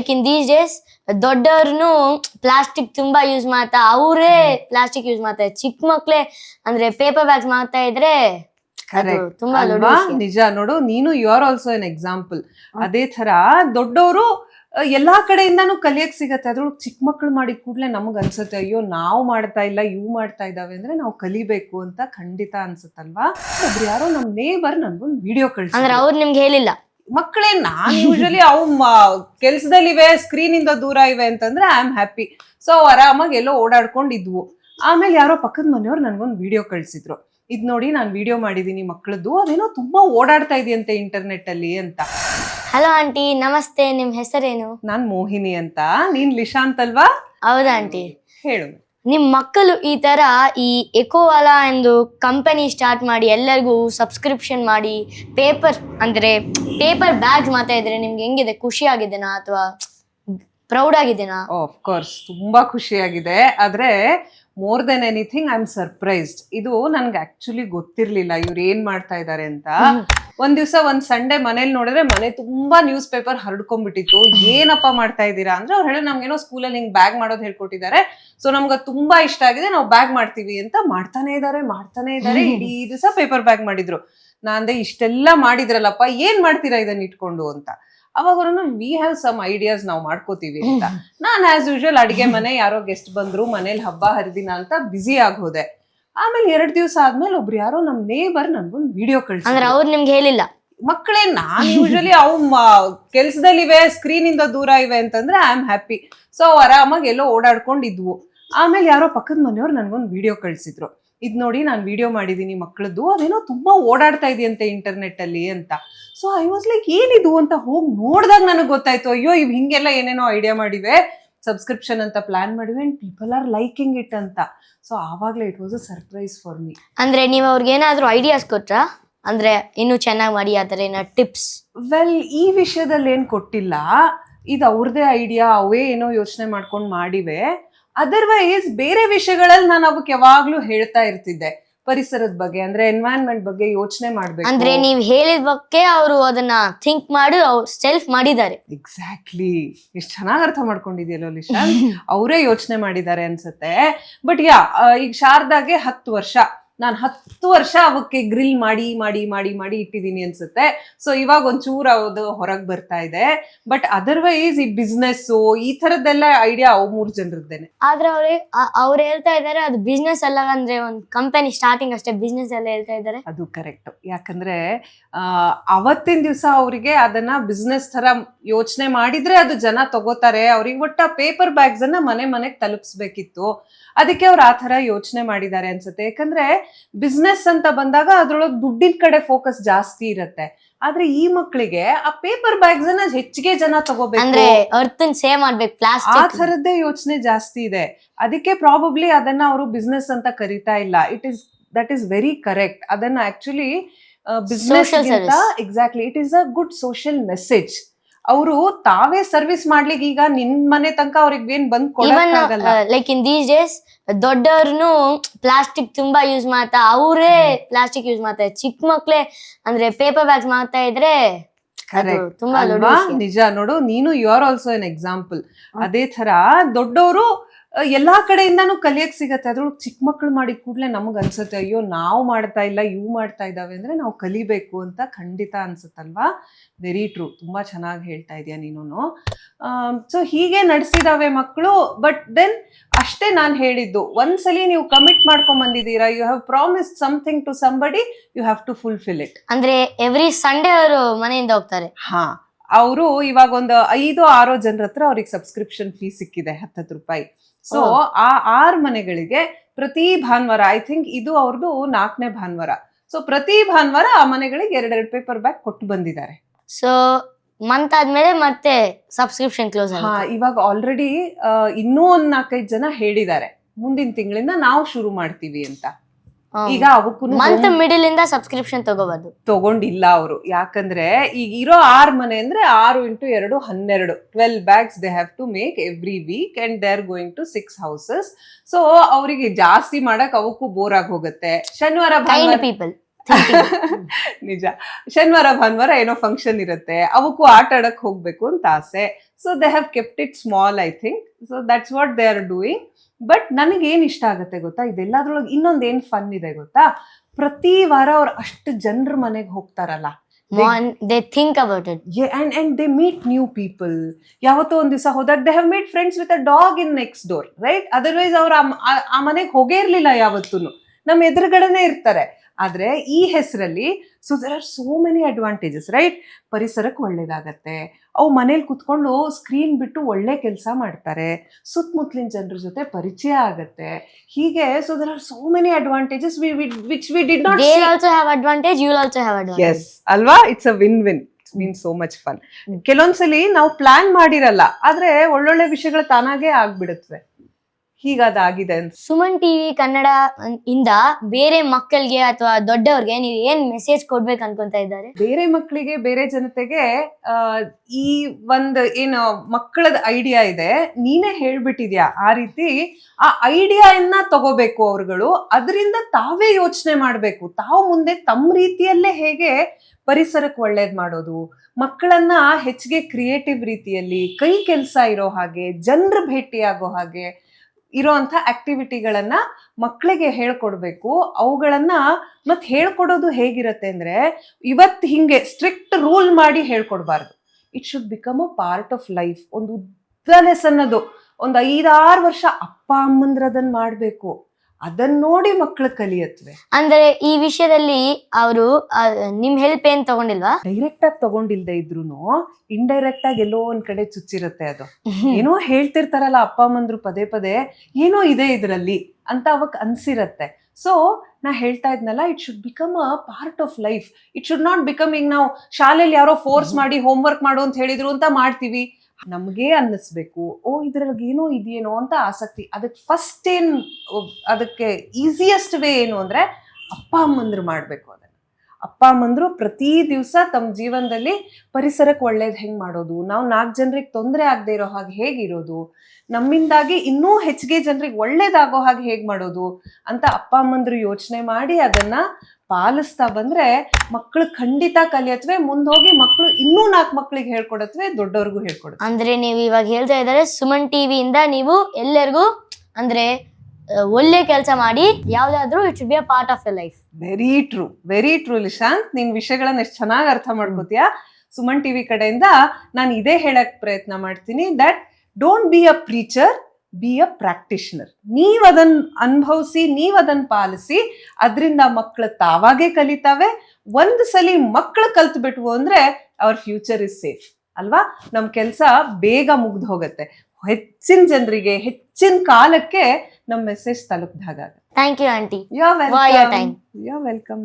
Like in these days ದೊಡ್ಡವ್ರು plastic ತುಂಬಾ use ಮಾಡ್ತಾ ಅವರೇ ಪ್ಲಾಸ್ಟಿಕ್ ಯೂಸ್ ಮಾಡ್ತಾರೆ ಚಿಕ್ಕ ಮಕ್ಳೇ ಅಂದ್ರೆ ಪೇಪರ್ ಬ್ಯಾಗ್ಸ್ ಮಾಡ್ತಾ ಇದ್ರೆ ತುಂಬಾ ನಿಜ ನೋಡು ನೀನು you are also an example ಅದೇ ತರ ದೊಡ್ಡವರು ಎಲ್ಲಾ ಕಡೆಯಿಂದಾನು ಕಲಿಯಕ್ ಸಿಗತ್ತೆ. ಅದ್ರೊಳಗೆ ಚಿಕ್ಕ ಮಕ್ಳು ಮಾಡಿದ ಕೂಡ್ಲೆ ನಮಗ್ ಅನ್ಸುತ್ತೆ ಅಯ್ಯೋ ನಾವು ಮಾಡ್ತಾ ಇಲ್ಲ ಇವು ಮಾಡ್ತಾ ಇದಾವೆ ಅಂದ್ರೆ ನಾವು ಕಲಿಬೇಕು ಅಂತ ಖಂಡಿತ ಅನ್ಸುತ್ತಲ್ವಾ? ಒಬ್ರು ಯಾರೋ ನಮ್ ನೇಬರ್ ನನ್ಗೊಂದು ವಿಡಿಯೋ ಅಂದ್ರೆ ಕಳ್ಸಿ ಅವ್ರು ನಿಮ್ಗೆ ಹೇಳಿಲ್ಲ. ಮಕ್ಕಳೇ ನಾನ್ ಯೂಶಲಿ ಅವು ಕೆಲ್ಸದಲ್ಲಿವೆ ಸ್ಕ್ರೀನ್ ಇಂದ ದೂರ ಇವೆ ಅಂತಂದ್ರೆ ಐ ಆಮ್ ಹ್ಯಾಪಿ ಸೊ ಆರಾಮಾಗಿ ಎಲ್ಲೋ ಓಡಾಡ್ಕೊಂಡಿದ್ವು. ಆಮೇಲೆ ಯಾರೋ ಪಕ್ಕದ ಮನೆಯವ್ರು ನನ್ಗೊಂದು ವಿಡಿಯೋ ಕಳ್ಸಿದ್ರು. ಇದ್ ನೋಡಿ ನಾನು ವಿಡಿಯೋ ಮಾಡಿದೀನಿ ಮಕ್ಕಳದ್ದು ಅದೇನೋ ತುಂಬಾ ಓಡಾಡ್ತಾ ಇದೆಯಂತೆ ಇಂಟರ್ನೆಟ್ ಅಲ್ಲಿ ಅಂತ. ಹಲೋ ಆಂಟಿ ನಮಸ್ತೆ. ನಿಮ್ ಹೆಸರೇನು? ನಾನ್ ಮೋಹಿನಿ ಅಂತ. ನೀನ್ ಲಿಶಾಂತ್ ಅಲ್ವಾ? ಹೌದಾ ಆಂಟಿ ಹೇಳು. ನಿಮ್ ಮಕ್ಕಳು ಈ ತರ ಈ ಎಕೋವಾಲಾ ಎಂದು ಕಂಪನಿ ಸ್ಟಾರ್ಟ್ ಮಾಡಿ ಎಲ್ಲರಿಗೂ ಸಬ್ಸ್ಕ್ರಿಪ್ಷನ್ ಮಾಡಿ ಪೇಪರ್ ಅಂದ್ರೆ ಪೇಪರ್ ಬ್ಯಾಗ್ ಮಾತಾ ಇದ್ರೆ ನಿಮ್ಗೆ ಹೆಂಗಿದೆ? ಖುಷಿ ಆಗಿದೆನಾ ಅಥವಾ ಪ್ರೌಡ್ ಆಗಿದೆನಾ? ಆಫ್ ಕೋರ್ಸ್ ತುಂಬಾ ಖುಷಿಯಾಗಿದೆ ಆದ್ರೆ more than anything I am surprised ಇದು ನನ್ಗೆ ಆಕ್ಚುಲಿ ಗೊತ್ತಿರ್ಲಿಲ್ಲ ಇವ್ರು ಏನ್ ಮಾಡ್ತಾ ಇದ್ದಾರೆ ಅಂತ. ಒಂದ್ ದಿವ್ಸ ಒಂದ್ ಸಂಡೇ ಮನೇಲಿ ನೋಡಿದ್ರೆ ಮನೆ ತುಂಬಾ ನ್ಯೂಸ್ ಪೇಪರ್ ಹರಡ್ಕೊಂಡ್ಬಿಟ್ಟಿತ್ತು. ಏನಪ್ಪ ಮಾಡ್ತಾ ಇದ್ದೀರಾ ಅಂದ್ರೆ ಅವ್ರು ಹೇಳಿ ನಮ್ಗೇನೋ ಸ್ಕೂಲಲ್ಲಿ ಹಿಂಗ್ ಬ್ಯಾಗ್ ಮಾಡೋದು ಹೇಳ್ಕೊಟ್ಟಿದ್ದಾರೆ. ಸೊ ನಮ್ಗೆ ತುಂಬಾ ಇಷ್ಟ ಆಗಿದೆ ನಾವು ಬ್ಯಾಗ್ ಮಾಡ್ತೀವಿ ಅಂತ ಮಾಡ್ತಾನೆ ಇದಾರೆ ಮಾಡ್ತಾನೆ ಇದಾರೆ. ಇಡೀ ದಿವಸ ಪೇಪರ್ ಬ್ಯಾಗ್ ಮಾಡಿದ್ರು. ನಾಂದೆ ಇಷ್ಟೆಲ್ಲ ಮಾಡಿದ್ರಲ್ಲಪ್ಪ ಏನ್ ಮಾಡ್ತೀರಾ ಇದನ್ನ ಇಟ್ಕೊಂಡು ಅಂತ. ಅವಾಗ ಅವ್ರನ್ನ ವಿ ಹ್ಯಾವ್ ಸಮ್ ಐಡಿಯಾಸ್ ನಾವು ಮಾಡ್ಕೋತೀವಿ ಅಂತ. ನಾನ್ ಆಸ್ ಯೂಶುವಲ್ ಅಡಿಗೆ ಮನೆ ಯಾರೋ ಗೆಸ್ಟ್ ಬಂದ್ರು ಮನೇಲಿ ಹಬ್ಬ ಹರಿದಿನ ಅಂತ ಬ್ಯುಸಿ ಆಗೋದೆ ಆಮೇಲೆ ಎರಡ್ ದಿವಸ ಆದ್ಮೇಲೆ ಒಬ್ರು ಯಾರೋ ನಮ್ ನೇಬರ್ ನನ್ಗೊಂದು ವಿಡಿಯೋ ಅಂದ್ರೆ ಕಳ್ಸಿ ಅವ್ರು ನಿಮ್ಗೆ ಹೇಳಿಲ್ಲ? ಮಕ್ಕಳೇ ನಾನ್ ಯೂಶಲಿ ಅವು ಕೆಲ್ಸದಲ್ಲಿವೆ ಸ್ಕ್ರೀನ್ ಇಂದ ದೂರ ಇವೆ ಅಂತಂದ್ರೆ ಐ ಆಮ್ ಹ್ಯಾಪಿ ಸೊ ಆರಾಮಾಗಿ ಎಲ್ಲೋ ಓಡಾಡ್ಕೊಂಡಿದ್ವು. ಆಮೇಲೆ ಯಾರೋ ಪಕ್ಕದ ಮನೆಯವ್ರು ನನ್ಗೊಂದು ವಿಡಿಯೋ ಕಳ್ಸಿದ್ರು. ಇದ್ ನೋಡಿ ನಾನು ವಿಡಿಯೋ ಮಾಡಿದೀನಿ ಮಕ್ಕಳದ್ದು ಅದೇನೋ ತುಂಬಾ ಓಡಾಡ್ತಾ ಇದೆಯಂತೆ ಇಂಟರ್ನೆಟ್ ಅಲ್ಲಿ ಅಂತ. ಸೊ ಐ ವಾಸ್ ಲೈಕ್ ಏನಿದು ಅಂತ ಹೋಗಿ ನೋಡ್ದಾಗ ನನಗೆ ಗೊತ್ತಾಯ್ತು ಅಯ್ಯೋ ಇವ್ ಹಿಂಗೆಲ್ಲ ಏನೇನೋ ಐಡಿಯಾ ಮಾಡಿವೆ. ಸಬ್ಸ್ಕ್ರಿಪ್ಷನ್ ಅಂತ ಪ್ಲಾನ್ ಮಾಡಿದ್ವಿ and people are liking it ಅಂತ. ಸೊ ಆವಾಗಲೇ it was a surprise for me ಅಂದ್ರೆ ನೀವು ಅವ್ರಿಗೆ ಏನಾದರೂ ಐಡಿಯಾಸ್ ಕೊಟ್ರಾ? ಅಂದ್ರೆ ಇನ್ನೂ ಚೆನ್ನಾಗಿ ಮಾಡಿ ಆ ಥರ ಏನೋ ಟಿಪ್ಸ್ ವೆಲ್ ಈ ವಿಷಯದಲ್ಲಿ ಏನು ಕೊಟ್ಟಿಲ್ಲ. ಇದು ಅವ್ರದೇ ಐಡಿಯಾ ಅವೇ ಏನೋ ಯೋಚನೆ ಮಾಡ್ಕೊಂಡು ಮಾಡಿವೆ. ಅದರ್ವೈಸ್ ಬೇರೆ ವಿಷಯಗಳಲ್ಲಿ ನಾನು ಅವಕ್ಕೆ ಯಾವಾಗಲೂ ಹೇಳ್ತಾ ಇರ್ತಿದ್ದೆ. ಪರಿಸರದ ಬಗ್ಗೆ ಅಂದ್ರೆ ಎನ್ವೈರನ್ಮೆಂಟ್ ಬಗ್ಗೆ ಯೋಚನೆ ಮಾಡ್ಬೇಕು. ಅಂದ್ರೆ ನೀವ್ ಹೇಳಿದ ಬಗ್ಗೆ ಅವರು ಅದನ್ನ ಥಿಂಕ್ ಮಾಡಿ ಅವ್ರು ಸೆಲ್ಫ್ ಮಾಡಿದ್ದಾರೆ. ಎಕ್ಸಾಕ್ಟ್ಲಿ ಎಷ್ಟು ಚೆನ್ನಾಗಿ ಅರ್ಥ ಮಾಡ್ಕೊಂಡಿದ್ಯಲ್ಲೋ ಲಿಶಾ ಅವರೇ ಯೋಚನೆ ಮಾಡಿದ್ದಾರೆ ಅನ್ಸುತ್ತೆ. ಬಟ್ ಯಾ ಈಗ ಶಾರದಾಗೆ ಹತ್ತು ವರ್ಷ. ನಾನು ಹತ್ತು ವರ್ಷ ಅವಕ್ಕೆ ಗ್ರಿಲ್ ಮಾಡಿ ಮಾಡಿ ಮಾಡಿ ಮಾಡಿ ಇಟ್ಟಿದ್ದೀನಿ ಅನ್ಸುತ್ತೆ. ಸೊ ಇವಾಗ ಒಂಚೂರು ಅದು ಹೊರಗೆ ಬರ್ತಾ ಇದೆ. ಬಟ್ ಅದರ್ವೈಸ್ ಈ ಬಿಸ್ನೆಸ್ ಈ ಥರದ್ದೆಲ್ಲ ಐಡಿಯಾ ಅವು ಮೂರು ಜನರದ್ದೇನೆ. ಆದ್ರೆ ಅವ್ರಿಗೆ ಅವ್ರು ಹೇಳ್ತಾ ಇದ್ದಾರೆ ಅದು ಬಿಸ್ನೆಸ್ ಅಲ್ಲ ಅಂದ್ರೆ ಒಂದು ಕಂಪನಿ ಸ್ಟಾರ್ಟಿಂಗ್ ಅಷ್ಟೇ ಬಿಸ್ನೆಸ್ ಎಲ್ಲ ಹೇಳ್ತಾ ಇದ್ದಾರೆ ಅದು ಕರೆಕ್ಟ್ ಯಾಕಂದ್ರೆ ಅವತ್ತಿನ ದಿವಸ ಅವರಿಗೆ ಅದನ್ನ ಬಿಸ್ನೆಸ್ ತರ ಯೋಚನೆ ಮಾಡಿದ್ರೆ ಅದು ಜನ ತಗೋತಾರೆ. ಅವ್ರಿಗೆ ಒಟ್ಟ ಪೇಪರ್ ಬ್ಯಾಗ್ಸ್ ಅನ್ನ ಮನೆ ಮನೆಗೆ ತಲುಪಿಸ್ಬೇಕಿತ್ತು. ಅದಕ್ಕೆ ಅವ್ರು ಆ ತರ ಯೋಚನೆ ಮಾಡಿದ್ದಾರೆ ಅನ್ಸುತ್ತೆ. ಯಾಕಂದ್ರೆ ಬಿಸ್ನೆಸ್ ಅಂತ ಬಂದಾಗ ಅದ್ರೊಳಗೆ ದುಡ್ಡಿನ ಕಡೆ ಫೋಕಸ್ ಜಾಸ್ತಿ ಇರತ್ತೆ. ಆದ್ರೆ ಈ ಮಕ್ಕಳಿಗೆ ಆ ಪೇಪರ್ ಬ್ಯಾಗ್ಸ್ ಅನ್ನ ಹೆಚ್ಚಿಗೆ ಜನ ಅಂದ್ರೆ ತಗೋಬೇಕು ಅರ್ಥನ್ ಸೇವ್ ಮಾಡ್ಬೇಕು ಆ ಪ್ಲಾಸ್ಟಿಕ್ ಥರದ್ದೇ ಯೋಚನೆ ಜಾಸ್ತಿ ಇದೆ. ಅದಕ್ಕೆ ಪ್ರಾಬಬ್ಲಿ ಅದನ್ನ ಅವರು ಬಿಸ್ನೆಸ್ ಅಂತ ಕರಿತಾ ಇಲ್ಲ. It is that is very correct ಅದನ್ನ actually business Social service. Exactly it is a good social message ಅವರು ತಾವೇ ಸರ್ವಿಸ್ ಮಾಡ್ಲಿಕ್ಕೆ ಈಗ ನಿನ್ ಮನೆ ತನಕ ಅವ್ರಿಗೆ ಏನ್ ಬಂದ್ ಕೊಡಕ್ಕಾಗಲ್ಲ ಲೈಕ್ ಇನ್ ದೀಸ್ ಡೇಸ್ ದೊಡ್ಡವ್ರು ಪ್ಲಾಸ್ಟಿಕ್ ತುಂಬಾ ಯೂಸ್ ಮಾಡ್ತಾ ಅವರೇ ಪ್ಲಾಸ್ಟಿಕ್ ಯೂಸ್ ಮಾಡ್ತಾರೆ ಚಿಕ್ಕ ಮಕ್ಳೆ ಅಂದ್ರೆ ಪೇಪರ್ ಬ್ಯಾಗ್ಸ್ ಮಾಡ್ತಾ ಇದ್ರೆ ತುಂಬಾ ನಿಜ ನೋಡು ನೀನು you are also an example ಅದೇ ತರ ದೊಡ್ಡವರು ಎಲ್ಲಾ ಕಡೆಯಿಂದಾನು ಕಲಿಯಕ್ ಸಿಗತ್ತೆ. ಅದ್ರೊಳಗೆ ಚಿಕ್ಕ ಮಕ್ಳು ಮಾಡಿದ ಕೂಡಲೇ ನಮ್ಗೆ ಅನ್ಸುತ್ತೆ ಅಯ್ಯೋ ನಾವು ಮಾಡ್ತಾ ಇಲ್ಲ ಇವು ಮಾಡ್ತಾ ಇದಾವೆ. ಅಂದ್ರೆ ನಾವು ಕಲಿಬೇಕು ಅಂತ ಖಂಡಿತ ಅನ್ಸುತ್ತಲ್ವಾ? ವೆರಿ ಟ್ರೂ ತುಂಬಾ ಚೆನ್ನಾಗಿ ಹೇಳ್ತಾ ಇದೀಯ ನೀನು ಸೊ ಹೀಗೆ ನಡೆಸಿದಾವೆ ಮಕ್ಕಳು ಬಟ್ ದೆನ್ ಅಷ್ಟೇ ನಾನು ಹೇಳಿದ್ದು ಒಂದ್ಸಲಿ ನೀವು ಕಮಿಟ್ ಮಾಡ್ಕೊಂಡ್ ಬಂದಿದ್ದೀರಾ you have promise something to somebody you have to fulfil it ಅಂದ್ರೆ ಎವ್ರಿ ಸಂಡೇ ಅವರು ಮನೆಯಿಂದ ಹೋಗ್ತಾರೆ. ಹಾ ಅವರು ಇವಾಗ ಒಂದು ಐದು ಆರೋ ಜನರ ಹತ್ರ ಅವ್ರಿಗೆ ಸಬ್ಸ್ಕ್ರಿಪ್ಷನ್ ಫೀಸ್ ಸಿಕ್ಕಿದೆ ಹತ್ತತ್ತು ರೂಪಾಯಿ. ಸೊ ಆ ಆರ್ ಮನೆಗಳಿಗೆ ಪ್ರತಿ ಭಾನುವಾರ ಐ ಥಿಂಕ್ ಇದು ಅವ್ರದ್ದು ನಾಲ್ಕನೇ ಭಾನುವಾರ. ಸೊ ಪ್ರತಿ ಭಾನುವಾರ ಆ ಮನೆಗಳಿಗೆ ಎರಡೆರಡು ಪೇಪರ್ ಬ್ಯಾಗ್ ಕೊಟ್ಟು ಬಂದಿದ್ದಾರೆ. ಸೊ ಮಂತ್ ಆದ್ಮೇಲೆ ಮತ್ತೆ ಸಬ್ಸ್ಕ್ರಿಪ್ಷನ್ ಕ್ಲೋಸ್ ಹಾ ಇವಾಗ ಆಲ್ರೆಡಿ ಇನ್ನೂ ಒಂದ್ ನಾಲ್ಕೈದು ಜನ ಹೇಳಿದ್ದಾರೆ. ಮುಂದಿನ ತಿಂಗಳಿಂದ ನಾವು ಶುರು ಮಾಡ್ತೀವಿ ಅಂತ. ಈಗ ಅವಕ್ಕೂ ಮಂತ್ ಮಿಡಿಲ್ ಇಂದ ಸಬ್ಸ್ಕ್ರಿಪ್ಷನ್ ತಗೋಬಹುದು ತಗೊಂಡಿಲ್ಲ ಅವರು. ಯಾಕಂದ್ರೆ ಈಗ ಇರೋ ಆರ್ ಮನೆ ಅಂದ್ರೆ ಆರು ಇಂಟು ಎರಡು ಹನ್ನೆರಡು. Twelve bags they have to make every week and they are going to six houses so ಅವರಿಗೆ ಜಾಸ್ತಿ ಮಾಡಕ್ ಅವಕ್ಕೂ ಬೋರ್ ಆಗಿ ಹೋಗುತ್ತೆ. ಶನಿವಾರ ಪೀಪಲ್ ನಿಜ. ಶನಿವಾರ ಭಾನುವಾರ ಏನೋ ಫಂಕ್ಷನ್ ಇರುತ್ತೆ. ಅವಕ್ಕೂ ಆಟ ಆಡಕ್ ಹೋಗ್ಬೇಕು ಅಂತ ಆಸೆ. So they have kept it small I think so that's what they are doing but ನನಗೆ ಏನ್ ಇಷ್ಟ ಆಗುತ್ತೆ ಗೊತ್ತಾ? ಇದೆಲ್ಲದ್ರೊಳಗೆ ಇನ್ನೊಂದು ಏನ್ ಫನ್ ಇದೆ ಗೊತ್ತಾ? ಪ್ರತಿ ವಾರ ಅವ್ರು ಅಷ್ಟು ಜನರ ಮನೆಗೆ ಹೋಗ್ತಾರಲ್ಲ. They think about it and and they meet new people ಯಾವತ್ತೋ ಒಂದು ದಿವಸ ಹೋದಾಗ they have made friends with a dog in next door right otherwise ಅವ್ರು ಆ ಮನೆಗೆ ಹೋಗೇ ಇರ್ಲಿಲ್ಲ ಯಾವತ್ತೂ ನಮ್ಮ ಎದುರುಗಡೆನೆ ಇರ್ತಾರೆ. ಆದ್ರೆ ಈ ಹೆಸರಲ್ಲಿ so there are so many advantages right ಪರಿಸರಕ್ಕೆ ಒಳ್ಳೇದಾಗತ್ತೆ. ಅವು ಮನೇಲಿ ಕುತ್ಕೊಂಡು ಸ್ಕ್ರೀನ್ ಬಿಟ್ಟು ಒಳ್ಳೆ ಕೆಲಸ ಮಾಡ್ತಾರೆ. ಸುತ್ತಮುತ್ತಲಿನ ಜನರ ಜೊತೆ ಪರಿಚಯ ಆಗತ್ತೆ. ಹೀಗೆ so there are so many advantages which we did not they also have advantage you also have advantages ಅಲ್ವಾ? It's a win win mean so much fun ಕೆಲವೊಂದ್ಸಲಿ ನಾವು ಪ್ಲಾನ್ ಮಾಡಿರಲ್ಲ ಆದ್ರೆ ಒಳ್ಳೊಳ್ಳೆ ವಿಷಯಗಳು ತಾನಾಗೆ ಆಗ್ಬಿಡುತ್ತವೆ. ಹೀಗದಾಗಿದೆ ಅಂತ. ಸುಮನ್ ಟಿವಿ ಕನ್ನಡ ಇಂದ ಬೇರೆ ಮಕ್ಕಳಿಗೆ ಅಥವಾ ದೊಡ್ಡವ್ರಿಗೆ ನೀವು ಏನ್ ಮೆಸೇಜ್ ಕೊಡ್ಬೇಕು ಅನ್ಕೊಂತ ಇದ್ದಾರೆ? ಬೇರೆ ಮಕ್ಕಳಿಗೆ ಬೇರೆ ಜನತೆಗೆ ಆ, ಈ ಒಂದು ಏನು ಮಕ್ಕಳದ ಐಡಿಯಾ ಇದೆ. ನೀನೇ ಹೇಳ್ಬಿಟ್ಟಿದ್ಯಾ? ಆ ರೀತಿ ಆ ಐಡಿಯಾಯನ್ನ ತಗೋಬೇಕು ಅವ್ರುಗಳು. ಅದರಿಂದ ತಾವೇ ಯೋಚನೆ ಮಾಡ್ಬೇಕು. ತಾವು ಮುಂದೆ ತಮ್ಮ ರೀತಿಯಲ್ಲೇ ಹೇಗೆ ಪರಿಸರಕ್ಕೆ ಒಳ್ಳೇದ್ ಮಾಡೋದು. ಮಕ್ಕಳನ್ನ ಹೆಚ್ಚಿಗೆ ಕ್ರಿಯೇಟಿವ್ ರೀತಿಯಲ್ಲಿ ಕೈ ಕೆಲಸ ಇರೋ ಹಾಗೆ ಜನರ ಭೇಟಿಯಾಗೋ ಹಾಗೆ ಇರೋಂಥ ಆಕ್ಟಿವಿಟಿಗಳನ್ನ ಮಕ್ಕಳಿಗೆ ಹೇಳ್ಕೊಡ್ಬೇಕು. ಅವುಗಳನ್ನ ಮತ್ತೆ ಹೇಳ್ಕೊಡೋದು ಹೇಗಿರುತ್ತೆ ಅಂದ್ರೆ ಇವತ್ತು ಹಿಂಗೆ ಸ್ಟ್ರಿಕ್ಟ್ ರೂಲ್ ಮಾಡಿ ಹೇಳ್ಕೊಡ್ಬಾರ್ದು. It should become a part of life ಒಂದು ಉದ್ದನೆಸ್ ಅನ್ನೋದು ಒಂದು ಐದಾರು ವರ್ಷ ಅಪ್ಪ ಅಮ್ಮಂದ್ರ ಅದನ್ನ ಮಾಡ್ಬೇಕು. ಅದನ್ನ ನೋಡಿ ಮಕ್ಕಳು ಕಲಿಯತ್ವೆ. ಅಂದ್ರೆ ಈ ವಿಷಯದಲ್ಲಿ ಅವರು ನಿಮ್ ಹೆಲ್ಪ್ ಏನ್ ತಗೊಂಡಿಲ್ವಾ? ಡೈರೆಕ್ಟ್ ಆಗಿ ತಗೊಂಡಿಲ್ದೆ ಇದ್ರು ಇಂಡೈರೆಕ್ಟ್ ಆಗಿ ಎಲ್ಲೋ ಒಂದ್ ಕಡೆ ಚುಚ್ಚಿರುತ್ತೆ ಅದು. ಏನೋ ಹೇಳ್ತಿರ್ತಾರಲ್ಲ ಅಪ್ಪ ಅಮ್ಮಂದ್ರು ಪದೇ ಪದೇ ಏನೋ ಇದೆ ಇದ್ರಲ್ಲಿ ಅಂತ ಅವಾಗ ಅನ್ಸಿರತ್ತೆ. ಸೊ ನಾ ಹೇಳ್ತಾ ಇದ್ನಲ್ಲ it should become a part of life it should not become ಈಗ ನಾವು ಶಾಲೆಯಲ್ಲಿ ಯಾರೋ ಫೋರ್ಸ್ ಮಾಡಿ ಹೋಮ್ ವರ್ಕ್ ಮಾಡು ಅಂತ ಹೇಳಿದ್ರು ಅಂತ ಮಾಡ್ತೀವಿ. ನಮ್ಗೆ ಅನ್ನಿಸ್ಬೇಕು, ಓ, ಇದ್ರೊಳಗೆ ಏನೋ ಇದೆಯೇನೋ ಅಂತ ಆಸಕ್ತಿ. ಅದಕ್ಕೆ ಫಸ್ಟ್ ಏನು, ಅದಕ್ಕೆ ಈಸಿಯೆಸ್ಟ್ ವೇ ಏನು ಅಂದರೆ, ಅಪ್ಪ ಅಮ್ಮಂದ್ರು ಮಾಡಬೇಕು ಅದನ್ನ ಅಪ್ಪ ಅಮ್ಮಂದ್ರು ಪ್ರತಿ ದಿವಸ ತಮ್ಮ ಜೀವನದಲ್ಲಿ ಪರಿಸರಕ್ಕೆ ಒಳ್ಳೇದು ಹೆಂಗೆ ಮಾಡೋದು? ನಾವು ನಾಲ್ಕು ಜನರಿಗೆ ತೊಂದರೆ ಆಗದೆ ಇರೋ ಹಾಗೆ ಹೇಗಿರೋದು? ನಮ್ಮಿಂದಾಗಿ ಇನ್ನೂ ಹೆಚ್ಚಿಗೆ ಜನರಿಗೆ ಒಳ್ಳೇದಾಗೋ ಹಾಗೆ ಹೇಗೆ ಮಾಡೋದು? ಅಂತ ಅಪ್ಪ ಅಮ್ಮಂದ್ರು ಯೋಚನೆ ಮಾಡಿ ಅದನ್ನ ಪಾಲಿಸ್ತಾ ಬಂದ್ರೆ ಮಕ್ಕಳು ಖಂಡಿತ ಕಲಿಯತ್ವೆ ಮುಂದೋಗಿ ಮಕ್ಕಳು ಇನ್ನೂ ನಾಲ್ಕು ಮಕ್ಕಳಿಗೆ ಹೇಳ್ಕೊಡತ್ವೆ, ದೊಡ್ಡವ್ರಿಗೂ ಹೇಳ್ಕೊಡತ್ವೆ. ಅಂದ್ರೆ ನೀವು ಇವಾಗ ಹೇಳ್ತಾ ಇದ್ದಾರೆ ಸುಮನ್ ಟಿವಿಯಿಂದ ನೀವು ಎಲ್ಲರಿಗೂ ಅಂದ್ರೆ ಒಳ್ಳೆ ಕೆಲಸ ಮಾಡಿ ಯಾವ್ದಾದ್ರು it should be a part of your life very true very true Nishant. ನಿನ್ ವಿಷಯಗಳನ್ನ ಎಷ್ಟು ಚೆನ್ನಾಗಿ ಅರ್ಥ ಮಾಡ್ಕೋತೀಯಾ? ಸುಮನ್ ಟಿವಿ ಕಡೆಯಿಂದ ನಾನು ಇದೇ ಹೇಳಕ್ ಪ್ರಯತ್ನ ಮಾಡ್ತೀನಿ that don't be a preacher be a practitioner ನೀವ್ ಅದನ್ನ ಅನುಭವಿಸಿ, ನೀವ್ ಅದನ್ನ ಪಾಲಿಸಿ, ಅದರಿಂದ ಮಕ್ಕಳು ತಾವಾಗೇ ಕಲಿತಾವೆ. ಒಂದು ಸಲಿ ಮಕ್ಕಳು ಕಲ್ತು ಬಿಟ್ವು ಅಂದ್ರೆ ಅವ್ರ ಫ್ಯೂಚರ್ ಇಸ್ ಸೇಫ್ ಅಲ್ವಾ? ನಮ್ಮ ಕೆಲಸ ಬೇಗ ಮುಗ್ದು ಹೋಗುತ್ತೆ. ಹೆಚ್ಚಿನ ಜನರಿಗೆ, ಹೆಚ್ಚಿನ ಕಾಲಕ್ಕೆ ನಮ್ message ತಲುಪ್ದಾಗ thank you aunty yeah For your welcome time. Yeah welcome